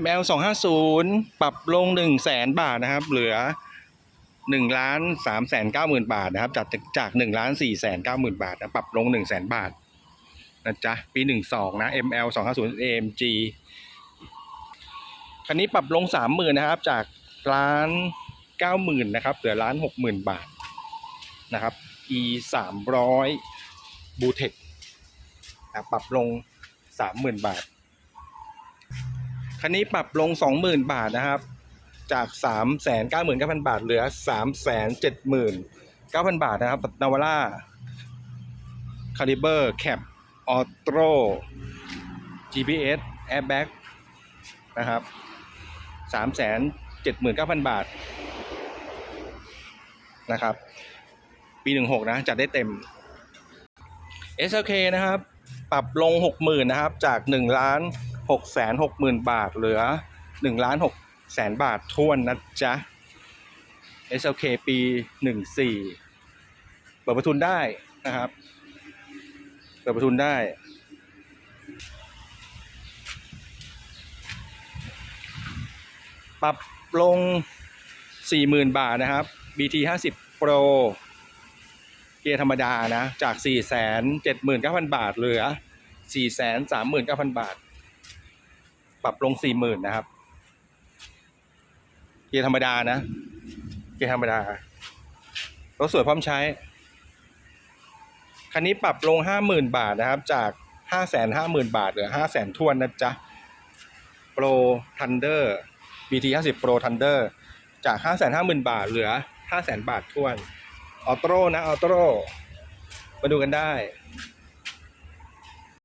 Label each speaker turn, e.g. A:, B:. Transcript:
A: ML 250 ปรับลง 1 0 0 0 0แสนบาทนะครับ เหลือ1ล้าน3แสน9หมื่นบาทนะครับ จากจาก1ล้าน4แสน9หมื่นบาทนะปรับลง 1 0 0 0 0แสนบาทนะจ๊ะ ปี 12 นะ ML 250 AMG คันนี้ปรับลง 30,000นะครับ จากล้าน90,000นะครับเหลือล้าน60,000 บาทนะครับ E 300 b u t e c นะปรับลง 30,000 บาท คันนี้ปรับลง 20,000 บาทนะครับ จาก 3 9 9 0 0 0 บาท เหลือ 3 7 9 0 0 0 บาทนะครับนาวาร่าคาลิเบอร์แคปออโต้ GPS Airbag นะครับ 3 7 9 0 0 0 บาทนะครับ ปี 16 นะ จัดได้เต็ม SLK นะครับ ปรับลง 60,000 นะครับ จาก1ล้าน 6แสน6หมื่นบาท เหลือ1ล้าน6แสนบาททวนนะจ๊ะ SLK ปี 14 เปิดประทุนได้นะครับ เปิดประทุนได้ปรับลง 40,000 บาทนะครับ BT 50 Pro เกียร์ธรรมดานะ จาก 479,000 บาท เหลือ 439,000 บาท ปรับลง40,000นะครับ เกียร์ธรรมดานะ เกียร์ธรรมดารถสวยพร้อมใช้ คันนี้ปรับลง50,000บาทนะครับ จาก550,000บาทเหลือ500,000ทวนนะจ๊ะ Pro Thunder BT 50 Pro Thunder จาก550,000บาทเหลือ500,000บาททวน ออโต้นะ ออโต้มาดูกันได้